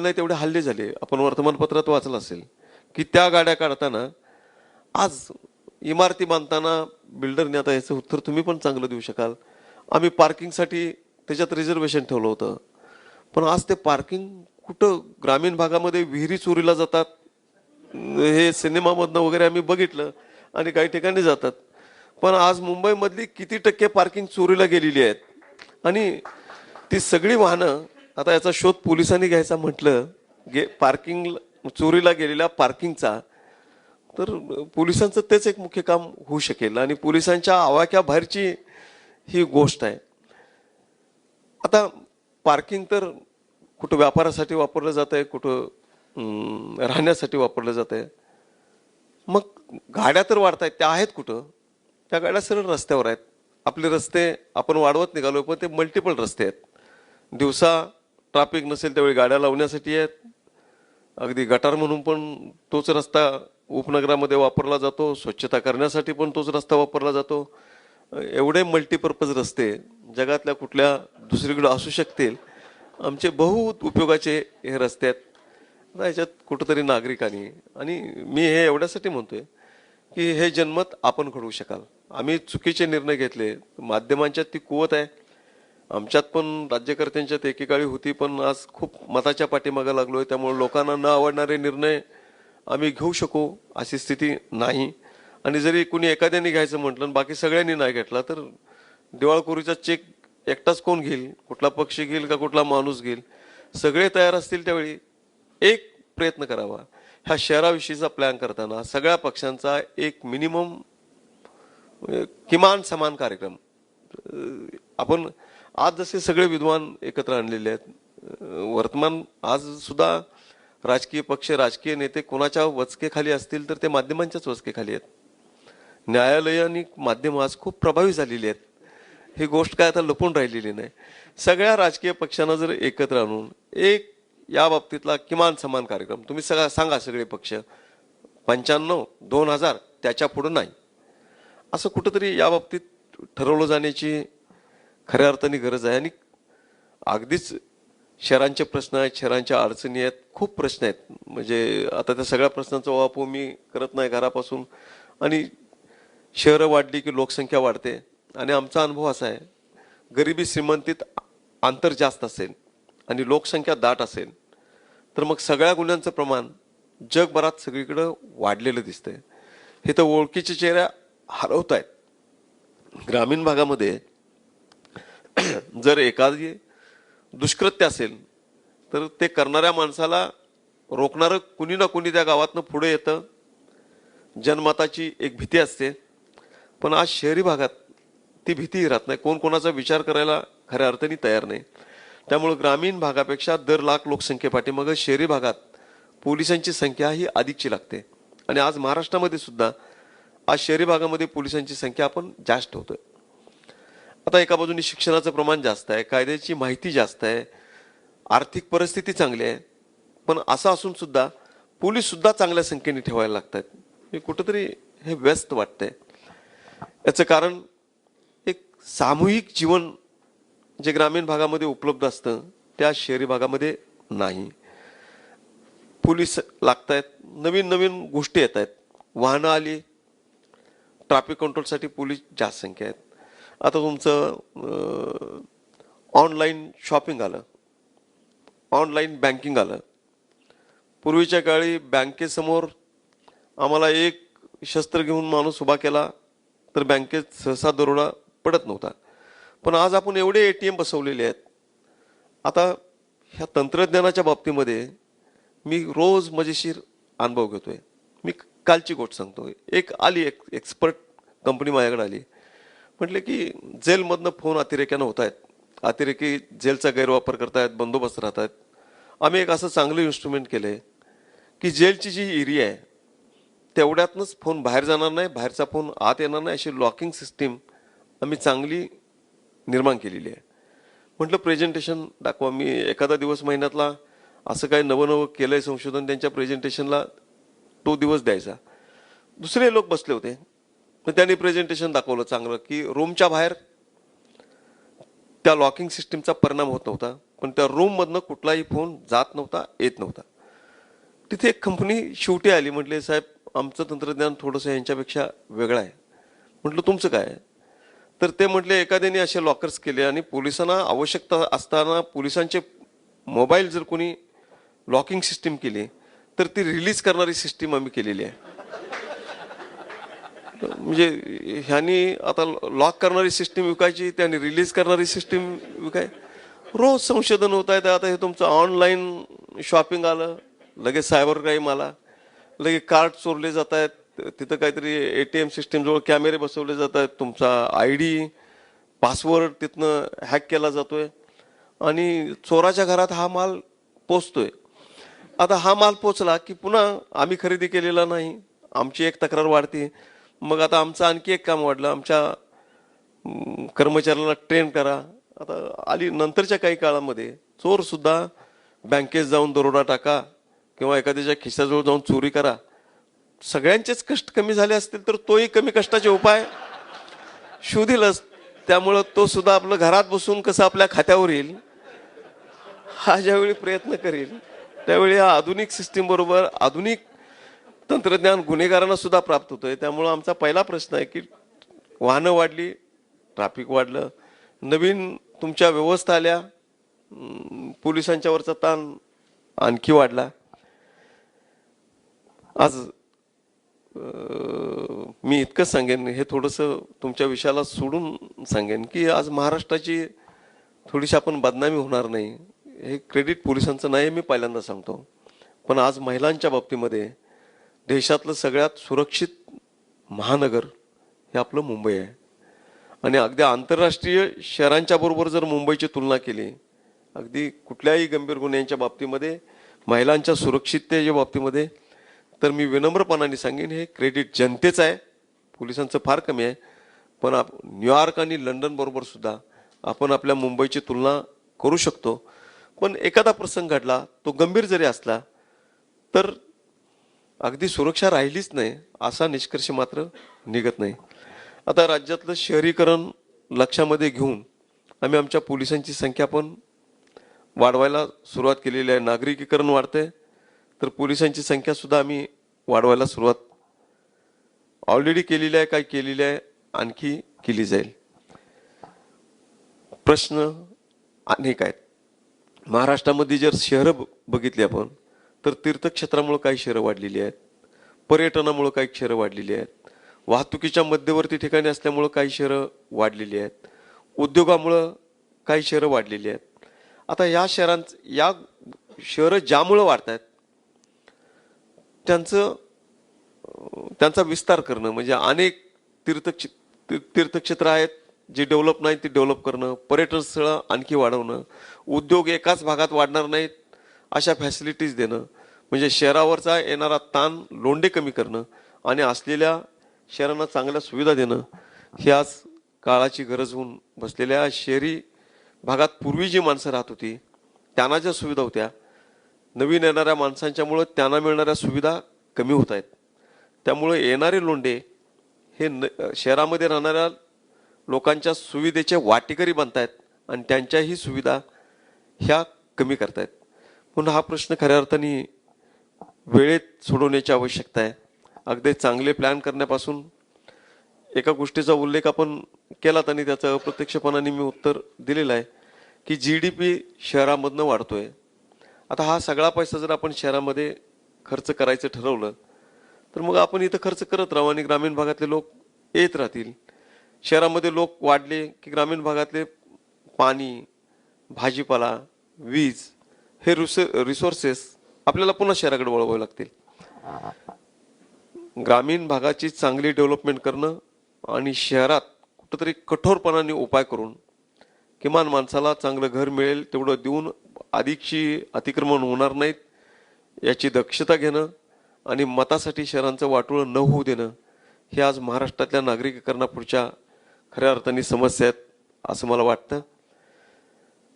नाही तेवढे हल्ले झाले. आपण वर्तमानपत्रात वाचलं असेल की त्या गाड्या काढताना आज इमारती बांधताना बिल्डरने आता याचं उत्तर तुम्ही पण चांगलं देऊ शकाल. आम्ही पार्किंगसाठी त्याच्यात रिझर्वेशन ठेवलं होतं. पण आज ते पार्किंग कुठं? ग्रामीण भागामध्ये विहिरी चोरीला जातात. हे सिनेमामधनं वगैरे आम्ही बघितलं आणि काही ठिकाणी जातात. पण आज मुंबईमधली किती टक्के पार्किंग चोरीला गेलेली आहेत? आणि ती सगळी वाहनं आता याचा शोध पोलिसांनी घ्यायचा म्हटलं गे पार्किंग चोरीला गेलेल्या पार्किंगचा तर पोलिसांचं तेच एक मुख्य काम होऊ शकेल आणि पोलिसांच्या आवाक्याबाहेरची ही गोष्ट आहे. आता पार्किंग तर कुठं व्यापारासाठी वापरलं जात आहे कुठं राहण्यासाठी वापरलं जात आहे मग गाड्या तर वाढत आहेत त्या आहेत कुठं? त्या गाड्या सरळ रस्त्यावर आहेत. आपले रस्ते आपण वाढवत निघालो पण ते मल्टिपल रस्ते आहेत. दिवसा ट्रॅफिक नसेल त्यावेळी गाड्या लावण्यासाठी आहेत. अगदी गटार म्हणून पण तोच रस्ता उपनगरामध्ये वापरला जातो. स्वच्छता करण्यासाठी पण तोच रस्ता वापरला जातो. एवढे मल्टीपर्पज रस्ते जगातल्या कुठल्या दुसरीकडे असू शकतील. आमचे बहु उपयोगाचे हे रस्ते आहेत. याच्यात कुठंतरी नागरिकांनी आणि मी हे एवढ्यासाठी म्हणतोय की हे जन्मत आपण घडवू शकाल. आम्ही चुकीचे निर्णय घेतले. माध्यमांच्यात ती कुवत आहे. आमच्यात पण राज्यकर्त्यांच्यात एकेकाळी होती पण आज खूप मताच्या पाठीमागे आहे त्यामुळे लोकांना न आवडणारे निर्णय आम्ही घेऊ शकू अशी स्थिती नाही. आणि जरी कुणी एखाद्याने घ्यायचं म्हटलं आणि बाकी सगळ्यांनी नाही घेतला तर दिवाळखोरीचा चेक एकटाच कोण घेईल? कुठला पक्ष घेईल का कुठला माणूस घेईल? सगळे तयार असतील त्यावेळी एक प्रयत्न करावा. ह्या शहराविषयीचा प्लॅन करताना सगळ्या पक्षांचा एक मिनिमम किमान समान कार्यक्रम. आपण आज जसे सगळे विद्वान एकत्र आणलेले आहेत वर्तमान आज सुद्धा राजकीय पक्ष राजकीय नेते कोणाच्या वचकेखाली असतील तर ते माध्यमांच्याच वचकेखाली आहेत. न्यायालय आणि माध्यम आज खूप प्रभावी झालेली आहेत. ही गोष्ट काय आता लपून राहिलेली नाही. सगळ्या राजकीय पक्षांना जर एकत्र आणून एक या बाबतीतला किमान समान कार्यक्रम तुम्ही सगळा सांगा सगळे पक्ष पंच्याण्णव दोन हजार त्याच्या पुढं नाही. असं कुठंतरी या बाबतीत ठरवलं जाण्याची खऱ्या अर्थाने गरज आहे. आणि अगदीच शहरांचे प्रश्न आहेत शहरांच्या अडचणी आहेत खूप प्रश्न आहेत. म्हणजे आता त्या सगळ्या प्रश्नांचा वापर मी करत नाही घरापासून. आणि शहरं वाढली की लोकसंख्या वाढते. आणि आमचा अनुभव असा आहे गरिबी श्रीमंतीत अंतर जास्त असेल आणि लोकसंख्या दाट असेल तर मग सगळ्या गुन्ह्यांचं प्रमाण जगभरात सगळीकडं वाढलेलं दिसतंय. हे तर ओळखीच्या चेहऱ्या हरवत आहेत ग्रामीण भागामध्ये जर एखादी दुष्कृत्य असेल तर ते करणाऱ्या माणसाला रोखणारं कुणी ना कुणी त्या गावातनं पुढे येतं. जनमताची एक भीती असते. पण आज शहरी भागात ती भीती राहत नाही. कोण कोणाचा विचार करायला खऱ्या अर्थाने तयार नाही. त्यामुळे ग्रामीण भागापेक्षा दर लाख लोकसंख्येपाठीमागं शहरी भागात पोलिसांची संख्या ही अधिकची लागते. आणि आज महाराष्ट्रामध्ये सुद्धा आज शहरी भागामध्ये पोलिसांची संख्या आपण जास्त ठेवतोय आता एका बाजूने शिक्षणाचं प्रमाण जास्त आहे कायद्याची माहिती जास्त आहे आर्थिक परिस्थिती चांगली आहे पण असं असून सुद्धा पोलीस सुद्धा चांगल्या संख्येने ठेवायला लागतात. हे कुठंतरी हे व्यस्त वाटतंय. याचं कारण एक सामूहिक जीवन जे ग्रामीण भागामध्ये उपलब्ध असतं त्या शहरी भागामध्ये नाही. पोलीस लागत आहेत नवीन नवीन गोष्टी येत आहेत वाहनं आली ट्रॅफिक कंट्रोलसाठी पोलीस जास्त संख्या आहेत आता तुमचं ऑनलाईन शॉपिंग आलं. ऑनलाईन बँकिंग आलं. पूर्वीच्या काळी बँकेसमोर आम्हाला एक शस्त्र घेऊन माणूस उभा केला तर बँकेत सहसा दरोडा पडत नव्हता. पण आज आपण एवढे ए टी एम बसवलेले आहेत. आता ह्या तंत्रज्ञानाच्या बाबतीमध्ये मी रोज मजेशीर अनुभव घेतोय. मी कालची गोष्ट सांगतो एक आली एक एक्सपर्ट कंपनी माझ्याकडे आली. म्हटले की जेलमधनं फोन अतिरेक्यानं होत आहेत अतिरेकी जेलचा गैरवापर करतायत बंदोबस्त राहत आहेत आम्ही एक असं चांगलं इन्स्ट्रुमेंट केलं आहे की जेलची जी एरिया आहे तेवढ्यातनंच फोन बाहेर जाणार नाही बाहेरचा फोन आत येणार नाही अशी लॉकिंग सिस्टीम आम्ही चांगली निर्माण केलेली आहे. म्हटलं प्रेझेंटेशन दाखवा. मी एखादा दिवस महिन्यातला असं काही नवं नवं आहे संशोधन त्यांच्या प्रेझेंटेशनला तो दिवस द्यायचा. दुसरे लोक बसले होते. मग त्यांनी प्रेझेंटेशन दाखवलं चांगलं की रूमच्या बाहेर त्या लॉकिंग सिस्टीमचा परिणाम होत नव्हता. पण त्या रूममधनं कुठलाही फोन जात नव्हता येत नव्हता. तिथे एक कंपनी शेवटी आली म्हटले साहेब आमचं तंत्रज्ञान थोडंसं यांच्यापेक्षा वेगळं आहे. म्हटलं तुमचं काय तर ते म्हटले एखाद्याने असे लॉकर्स केले आणि पोलिसांना आवश्यकता असताना पोलिसांचे मोबाईल जर कोणी लॉकिंग सिस्टीम केली तर ती रिलीज करणारी सिस्टीम आम्ही केलेली आहे. म्हणजे ह्यानी आता लॉक करणारी सिस्टीम विकायची त्याने रिलीज करणारी सिस्टीम विकाय. रोज संशोधन होत आहे आता हे तुमचं ऑनलाईन शॉपिंग आलं लगेच सायबर क्राईम आला लगेच कार्ड चोरले जात आहेत तिथं काहीतरी ए टी एम सिस्टीमजवळ कॅमेरे बसवले जात आहेत तुमचा आय डी पासवर्ड तिथनं हॅक केला जातो आहे आणि चोराच्या घरात हा माल पोचतोय. आता हा माल पोचला की पुन्हा आम्ही खरेदी केलेला नाही आमची एक तक्रार वाढते मग आता आमचं आणखी एक काम वाढलं. आमच्या कर्मचाऱ्याला ट्रेन करा. आता आली नंतरच्या काही काळामध्ये चोर सुद्धा बँकेत जाऊन दरोडा टाका किंवा एखाद्याच्या खिशाजवळ जाऊन चोरी करा. सगळ्यांचेच कष्ट कमी झाले असतील तर तोही कमी कष्टाचे उपाय. शोधीलच त्यामुळं तो सुद्धा आपलं घरात बसून कसं आपल्या खात्यावर येईल हा ज्यावेळी प्रयत्न करेल त्यावेळी या आधुनिक सिस्टीम बरोबर आधुनिक तंत्रज्ञान गुन्हेगारांना सुद्धा प्राप्त होतंय. त्यामुळं आमचा पहिला प्रश्न आहे की वाहनं वाढली ट्रॅफिक वाढलं नवीन तुमच्या व्यवस्था आल्या पोलिसांच्यावरचा ताण आणखी वाढला. आज मी इतकं सांगेन हे थोडंसं तुमच्या विषयाला सोडून सांगेन की आज महाराष्ट्राची थोडीशी आपण बदनामी होणार नाही. हे क्रेडिट पोलिसांचं नाही मी पहिल्यांदा सांगतो. पण आज महिलांच्या बाबतीमध्ये देशातलं सगळ्यात सुरक्षित महानगर हे आपलं मुंबई आहे. आणि अगदी आंतरराष्ट्रीय शहरांच्या बरोबर जर मुंबईची तुलना केली अगदी कुठल्याही गंभीर गुन्ह्यांच्या बाबतीमध्ये महिलांच्या सुरक्षिततेच्या बाबतीमध्ये तर मी विनम्रपणाने सांगेन हे क्रेडिट जनतेचं आहे. पोलिसांचं फार कमी आहे. पण आप न्यूयॉर्क आणि लंडन बरोबर सुद्धा आपण आपल्या मुंबईची तुलना करू शकतो. पण एखादा प्रसंग घडला तो गंभीर जरी असला तर अगदी सुरक्षा राहिलीच नाही असा निष्कर्ष मात्र निघत नाही. आता राज्यातलं शहरीकरण लक्षामध्ये घेऊन आम्ही आमच्या पोलिसांची संख्या पण वाढवायला सुरुवात केलेली आहे. नागरिकीकरण वाढतंय तर पोलिसांची संख्यासुद्धा आम्ही वाढवायला सुरुवात ऑलरेडी केलेली आहे काय केलेली आहे आणखी केली जाईल. प्रश्न अनेक आहेत. महाराष्ट्रामध्ये जर शहरं ब- बघितली आपण तर तीर्थक्षेत्रामुळं काही शहरं वाढलेली आहेत. पर्यटनामुळं काही शहरं वाढलेली आहेत. वाहतुकीच्या मध्यवर्ती ठिकाणी असल्यामुळं काही शहरं वाढलेली आहेत. उद्योगामुळं काही शहरं वाढलेली आहेत. आता या शहरांच या शहरं ज्यामुळं वाढत आहेत त्यांचं त्यांचा विस्तार करणं म्हणजे अनेक तीर्थक्ष ती- तीर्थक्षेत्र आहेत जे डेव्हलप नाही ते डेव्हलप करणं पर्यटन स्थळं आणखी वाढवणं उद्योग एकाच भागात वाढणार नाहीत अशा फॅसिलिटीज देणं म्हणजे शहरावरचा येणारा ताण लोंढे कमी करणं आणि असलेल्या शहरांना चांगल्या सुविधा देणं ही आज काळाची गरज होऊन बसलेल्या शहरी भागात पूर्वी जी माणसं राहत होती त्यांना ज्या सुविधा होत्या नवीन येणाऱ्या माणसांच्यामुळं त्यांना मिळणाऱ्या सुविधा कमी होत आहेत. त्यामुळे येणारे लोंढे हे न शहरामध्ये राहणाऱ्या लोकांच्या सुविधेचे वाटेकरी बनत आहेत आणि त्यांच्याही सुविधा ह्या कमी करतायत. म्हणून हा प्रश्न खऱ्या अर्थाने वेळेत सोडवण्याची आवश्यकता आहे. अगदी चांगले प्लॅन करण्यापासून एका गोष्टीचा उल्लेख आपण केलात आणि त्याचं अप्रत्यक्षपणाने मी उत्तर दिलेलं आहे की जी डी पी शहरामधनं वाढतोय. आता हा सगळा पैसा जर आपण शहरामध्ये खर्च करायचं ठरवलं तर मग आपण इथं खर्च करत राहू आणि ग्रामीण भागातले लोक येत राहतील. शहरामध्ये लोक वाढले की ग्रामीण भागातले पाणी भाजीपाला वीज हे रिसोर्सेस आपल्याला पुन्हा शहराकडे वळवावे लागतील. ग्रामीण भागाची चांगली डेव्हलपमेंट करणं आणि शहरात कुठंतरी कठोरपणाने उपाय करून किमान माणसाला चांगलं घर मिळेल तेवढं देऊन अधिकची अतिक्रमण होणार नाहीत याची दक्षता घेणं आणि मतासाठी शहरांचं वाटोळं न होऊ देणं हे आज महाराष्ट्रातल्या नागरिकीकरणापुढच्या खऱ्या अर्थाने समस्या आहेत असं मला वाटतं.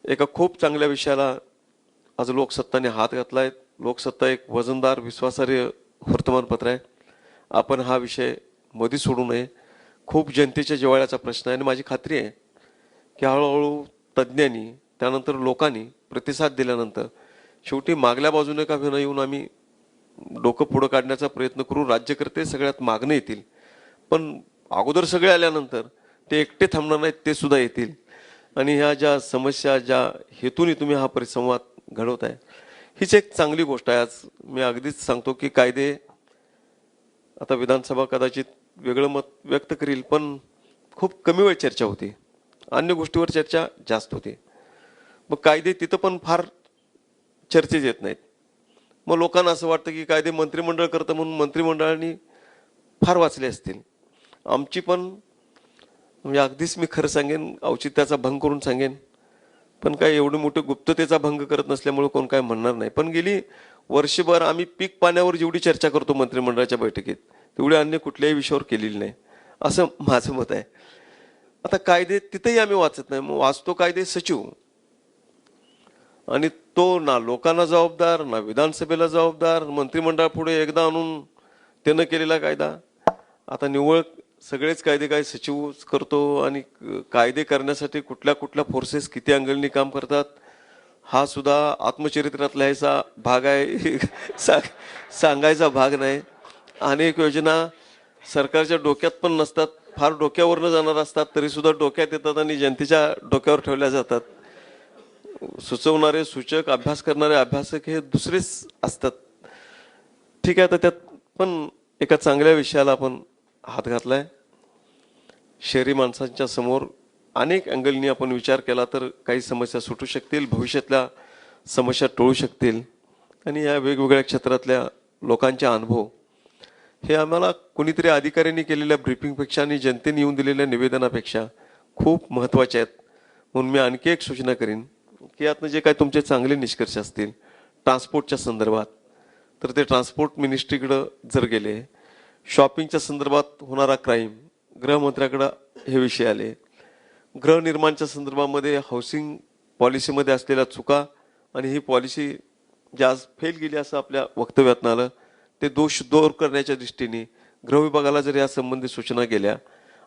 एका खूप चांगल्या विषयाला आज लोकसत्ताने हात घातला आहे लोकसत्ता एक वजनदार विश्वासार्ह वर्तमानपत्र आहे. आपण हा विषयमध्ये सोडू नये. खूप जनतेच्या जिव्हाळ्याचा प्रश्न आहे आणि माझी खात्री आहे की हळूहळू तज्ज्ञांनी त्यानंतर लोकांनी प्रतिसाद दिल्यानंतर शेवटी मागल्या बाजूने का होईना येऊन आम्ही डोकं पुढं काढण्याचा प्रयत्न करू. राज्यकर्ते सगळ्यात मागणं येतील. पण अगोदर सगळे आल्यानंतर ते एकटे थांबणार नाहीत ते सुद्धा येतील. आणि ह्या ज्या समस्या ज्या हेतूने तुम्ही हा परिसंवाद घडवत आहे हीच एक चांगली गोष्ट आहे. आज मी अगदीच सांगतो की कायदे आता विधानसभा कदाचित वेगळं मत व्यक्त करील पण खूप कमी वेळ चर्चा होती. अन्य गोष्टीवर चर्चा जास्त होती. मग कायदे तिथं पण फार चर्चेत येत नाहीत. मग लोकांना असं वाटतं की कायदे मंत्रिमंडळ करतं म्हणून मंत्रिमंडळाने फार वाचले असतील. आमची पण म्हणजे अगदीच मी खरं सांगेन औचित्याचा भंग करून सांगेन. पण काय एवढी मोठी गुप्ततेचा भंग करत नसल्यामुळे कोण काय म्हणणार नाही. पण गेली वर्षभर आम्ही पीक पाण्यावर जेवढी चर्चा करतो मंत्रिमंडळाच्या बैठकीत तेवढी अन्य कुठल्याही विषयावर केलेली नाही. असं माझं मत आहे. आता कायदे तिथेही आम्ही वाचत नाही. मग वाचतो कायदे सचिव. आणि तो ना लोकांना जबाबदार ना विधानसभेला जबाबदार मंत्रिमंडळापुढे एकदा आणून त्यानं केलेला कायदा. आता निव्वळ सगळेच कायदे काय सचिव करतो आणि कायदे करण्यासाठी कुठल्या कुठल्या फोर्सेस किती अंगलनी काम करतात हा सुद्धा आत्मचरित्रात लिहायचा भाग आहे. सा- सांगायचा भाग नाही. अनेक योजना सरकारच्या डोक्यात पण नसतात फार डोक्यावरनं जाणार असतात तरीसुद्धा डोक्यात येतात आणि जनतेच्या डोक्यावर ठेवल्या जातात. सुचवणारे सूचक अभ्यास करणारे अभ्यासक हे दुसरेच असतात. ठीक आहे तर त्यात पण एका चांगल्या विषयाला आपण हात घातलाय. शहरी माणसांच्या समोर अनेक अँगलनी आपण विचार केला तर काही समस्या सुटू शकतील भविष्यातल्या समस्या टळू शकतील. आणि या वेगवेगळ्या क्षेत्रातल्या लोकांचे अनुभव. हे आम्हाला कोणीतरी अधिकाऱ्यांनी केलेल्या ब्रीफिंगपेक्षा आणि जनतेने येऊन दिलेल्या निवेदनापेक्षा खूप महत्त्वाचे आहेत. म्हणून मी आणखी एक सूचना करीन की यातनं जे काय तुमचे चांगले निष्कर्ष असतील ट्रान्सपोर्टच्या संदर्भात तर ते ट्रान्सपोर्ट मिनिस्ट्रीकडं जर गेले शॉपिंगच्या संदर्भात होणारा क्राईम गृहमंत्र्याकडं हे विषय आले. गृहनिर्माणच्या संदर्भामध्ये हाऊसिंग पॉलिसीमध्ये असलेल्या चुका आणि ही पॉलिसी ज्या आज फेल गेली असं आपल्या वक्तव्यातनं आलं ते दोष दूर करण्याच्या दृष्टीने गृहविभागाला जर या संबंधी सूचना गेल्या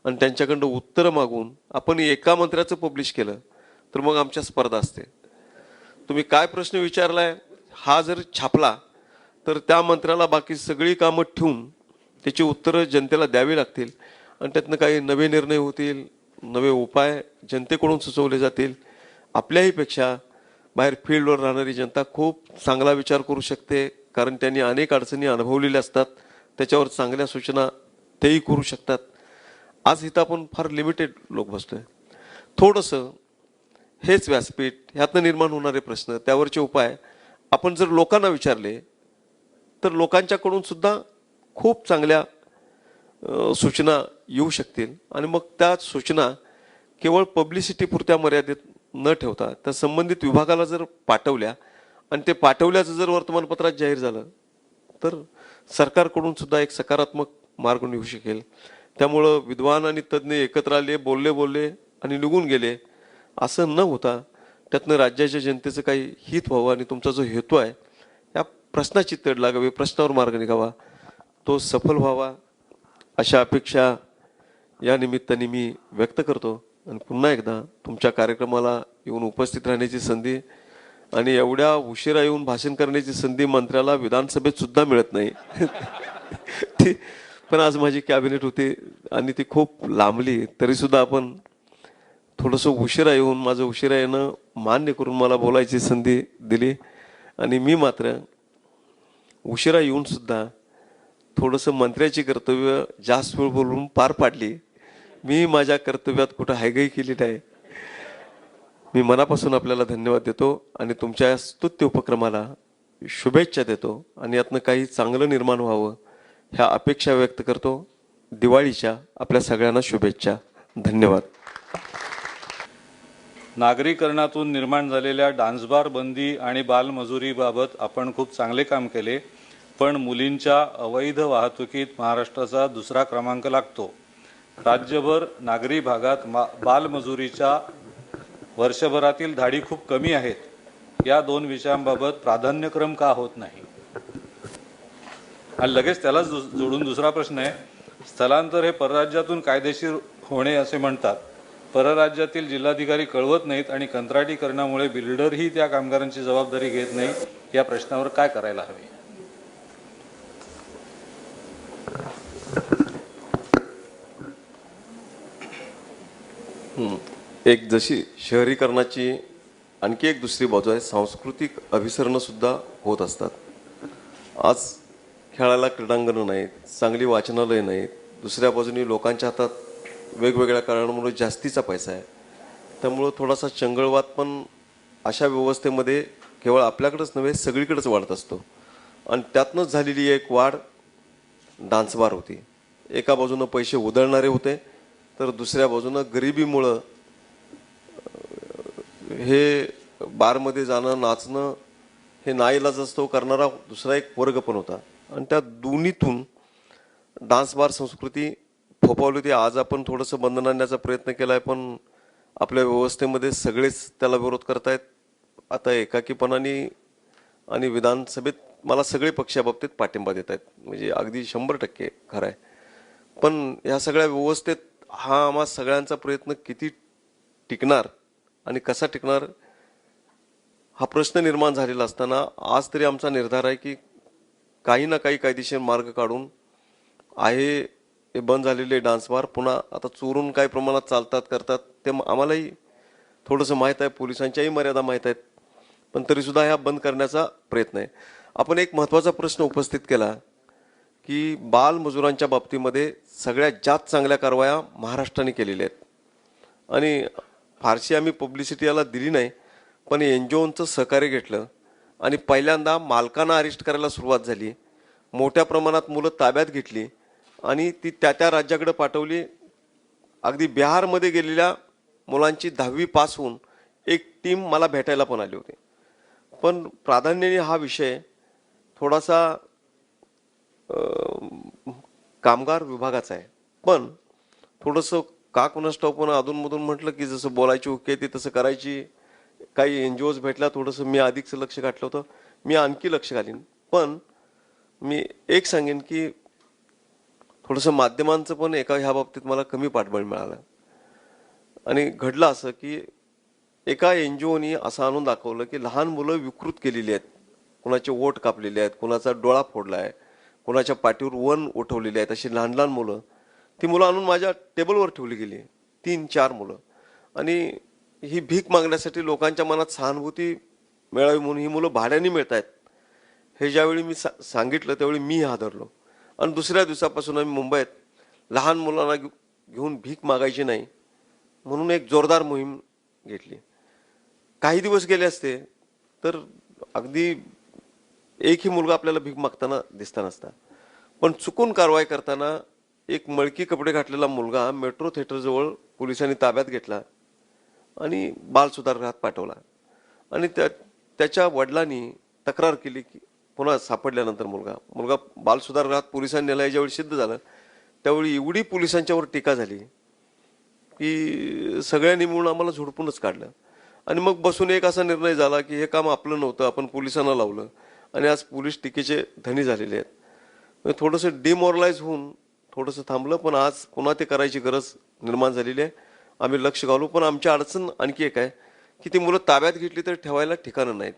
आणि त्यांच्याकडं उत्तरं मागून आपण एका मंत्र्याचं पब्लिश केलं तर मग आमच्या स्पर्धा असते. तुम्ही काय प्रश्न विचारलाय हा जर छापला तर त्या मंत्र्याला बाकी सगळी कामं ठेवून त्याची उत्तरं जनतेला द्यावी लागतील. आणि त्यातनं काही नवे निर्णय होतील नवे उपाय जनतेकडून सुचवले जातील. आपल्याहीपेक्षा बाहेर फील्डवर राहणारी जनता खूप चांगला विचार करू शकते कारण त्यांनी अनेक अडचणी अनुभवलेल्या असतात. त्याच्यावर चांगल्या सूचना तेही करू शकतात. आज इथं आपण फार लिमिटेड लोक बसतोय. थोडंसं हेच व्यासपीठ ह्यातनं निर्माण होणारे प्रश्न त्यावरचे उपाय. आपण जर लोकांना विचारले तर लोकांच्याकडून सुद्धा खूप चांगल्या सूचना येऊ शकतील. आणि मग त्या सूचना केवळ पब्लिसिटी पुरत्या मर्यादित न ठेवता त्या संबंधित विभागाला जर पाठवल्या आणि ते पाठवल्याचं जर वर्तमानपत्रात जाहीर झालं तर सरकारकडून सुद्धा एक सकारात्मक मार्ग निघू शकेल. त्यामुळं विद्वान आणि तज्ज्ञ एकत्र आले बोलले बोलले आणि निघून गेले असं न होता त्यातनं राज्याच्या जनतेचं काही हित व्हावं आणि तुमचा जो हेतू आहे या प्रश्नाची तड लागावी प्रश्नावर मार्ग निघावा. तो सफल व्हावा अशा अपेक्षा या निमित्ताने मी व्यक्त करतो. आणि पुन्हा एकदा तुमच्या कार्यक्रमाला येऊन उपस्थित राहण्याची संधी आणि एवढ्या उशिरा येऊन भाषण करण्याची संधी मंत्र्याला विधानसभेत सुद्धा मिळत नाही. ती पण आज माझी कॅबिनेट होती आणि ती खूप लांबली. तरीसुद्धा आपण थोडंसं उशिरा येऊन माझं उशिरा येणं मान्य करून मला बोलायची संधी दिली. आणि मी मात्र उशिरा येऊनसुद्धा थोडंसं मंत्र्याची कर्तव्य जास्त वेळ बोलून पार पाडली. मी माझ्या कर्तव्यात कुठं हायगाई केली नाही. मी मनापासून आपल्याला धन्यवाद देतो आणि तुमच्या स्तुत्य उपक्रमाला शुभेच्छा देतो आणि यातनं काही चांगलं निर्माण व्हावं ह्या अपेक्षा व्यक्त करतो. दिवाळीच्या आपल्या सगळ्यांना शुभेच्छा. धन्यवाद. नागरीकरणातून निर्माण झालेल्या डान्सबार बंदी आणि बालमजुरीबाबत आपण खूप चांगले काम केले. पण मुलींच्या अवैध वाहतुकीत महाराष्ट्राचा दुसरा क्रमांक लागतो. राज्यभर नागरी भागात मा बालमजुरीच्या वर्षभरातील धाडी खूप कमी आहेत. या दोन विषयांबाबत प्राधान्यक्रम का होत नाही? आणि लगेच त्यालाच जोडून दुसरा प्रश्न आहे. स्थलांतर हे परराज्यातून कायदेशीर होणे असे म्हणतात. परराज्यातील जिल्हाधिकारी कळवत नाहीत आणि कंत्राटीकरणामुळे बिल्डरही त्या कामगारांची जबाबदारी घेत नाही या प्रश्नावर काय करायला हवे? एक जशी शहरीकरणाची आणखी एक दुसरी बाजू आहे सांस्कृतिक अभिसरणंसुद्धा होत असतात. आज खेळायला क्रीडांगणं नाहीत चांगली वाचनालय नाहीत दुसऱ्या बाजूनी लोकांच्या हातात वेगवेगळ्या कारणांमुळे जास्तीचा पैसा आहे. त्यामुळं थोडासा चंगळवाद पण अशा व्यवस्थेमध्ये केवळ आपल्याकडंच नव्हे सगळीकडेच वाढत असतो. आणि त्यातनंच झालेली एक वाढ डान्सबार होती. एका बाजूनं पैसे उधळणारे होते तर दुसऱ्या बाजूनं गरिबीमुळं हे बारमध्ये जाणं नाचणं हे नाईलाज असतो करणारा दुसरा एक वर्ग पण होता. आणि त्या दोन्हीतून डान्स बार संस्कृती फोपावली होती. आज आपण थोडंसं बंधन आणण्याचा प्रयत्न केला आहे पण आपल्या व्यवस्थेमध्ये सगळेच त्याला विरोध करतायत. आता एकाकीपणाने आणि विधानसभेत मला सगळे पक्ष बाबतीत पाठिंबा देत आहेत म्हणजे अगदी शंभर टक्के खरं आहे पण ह्या सगळ्या व्यवस्थेत हा आम्हा सगळ्यांचा प्रयत्न किती टिकणार आणि कसा टिकणार? हा प्रश्न निर्माण झालेला असताना आज तरी आमचा निर्धार आहे की काही ना काही कायदेशीर मार्ग काढून आहे हे बंद झालेले डान्स बार पुन्हा आता चोरून काय प्रमाणात चालतात करतात ते आम्हालाही थोडंसं माहीत आहे पोलिसांच्याही मर्यादा माहीत आहेत पण तरीसुद्धा ह्या बंद करण्याचा प्रयत्न आहे. आपण एक महत्त्वाचा प्रश्न उपस्थित केला की बालमजुरांच्या बाबतीमध्ये सगळ्यात जास्त चांगल्या कारवाया महाराष्ट्राने केलेल्या आहेत. आणि फारशी आम्ही पब्लिसिटी याला दिली नाही पण एन जी ओंचं सहकार्य घेतलं आणि पहिल्यांदा मालकांना अरेस्ट करायला सुरुवात झाली. मोठ्या प्रमाणात मुलं ताब्यात घेतली आणि ती त्या त्या राज्याकडे पाठवली. अगदी बिहारमध्ये गेलेल्या मुलांची दहावी पास होऊन एक टीम मला भेटायला पण आली होती. पण प्राधान्याने हा विषय थोडासा कामगार विभागाचा आहे. पण थोडंसं का कोणास ठाऊक पण अधूनमधून म्हटलं की जसं बोलायची ओके ती तसं करायची. काही एन जी ओज भेटल्या थोडंसं मी अधिकचं लक्ष घातलं होतं. मी आणखी लक्ष घालीन. पण मी एक सांगेन की थोडंसं माध्यमांचं पण एका ह्या बाबतीत मला कमी पाठबळ मिळालं. आणि घडलं असं की एका एन जी ओनी असं आणून दाखवलं की लहान मुलं विकृत केलेली आहेत. कुणाचे ओट कापलेले आहेत कुणाचा डोळा फोडला आहे कुणाच्या पाठीवर वन उठवलेले आहेत. अशी लहान लहान मुलं ती मुलं आणून माझ्या टेबलवर ठेवली गेली. तीन चार मुलं. आणि ही भीक मागण्यासाठी लोकांच्या मनात सहानुभूती मिळावी म्हणून ही मुलं भाड्याने मिळत आहेत हे ज्यावेळी मी सा सांगितलं त्यावेळी मी हादरलो. आणि दुसऱ्या दिवसापासून आम्ही मुंबईत लहान मुलांना घेऊन भीक मागायची नाही म्हणून एक जोरदार मोहीम घेतली. काही दिवस गेले असते तर अगदी एकही मुलगा आपल्याला भीक मागताना दिसता नसता. पण चुकून कारवाई करताना एक मळकी कपडे घातलेला मुलगा मेट्रो थिएटरजवळ पोलिसांनी ताब्यात घेतला आणि बाल सुधारगृहात पाठवला. आणि त्या त्याच्या वडिलांनी तक्रार केली की पुन्हा सापडल्यानंतर मुलगा मुलगा बालसुधारगृहात पोलिसांनी नेला ज्यावेळी सिद्ध झालं त्यावेळी एवढी पोलिसांच्यावर टीका झाली की सगळ्यांनी मिळून आम्हाला झोडपूनच काढलं. आणि मग बसून एक असा निर्णय झाला की हे काम आपलं नव्हतं आपण पोलिसांना लावलं. आणि आज पोलीस टीकेचे धनी झालेले आहेत. थोडंसं डिमॉरलाइज होऊन थोडंसं थांबलं पण आज पुन्हा ते करायची गरज निर्माण झालेली आहे. आम्ही लक्ष घालू पण आमची अडचण आणखी एक आहे की ती मुलं ताब्यात घेतली तर ठेवायला ठिकाणं नाहीत.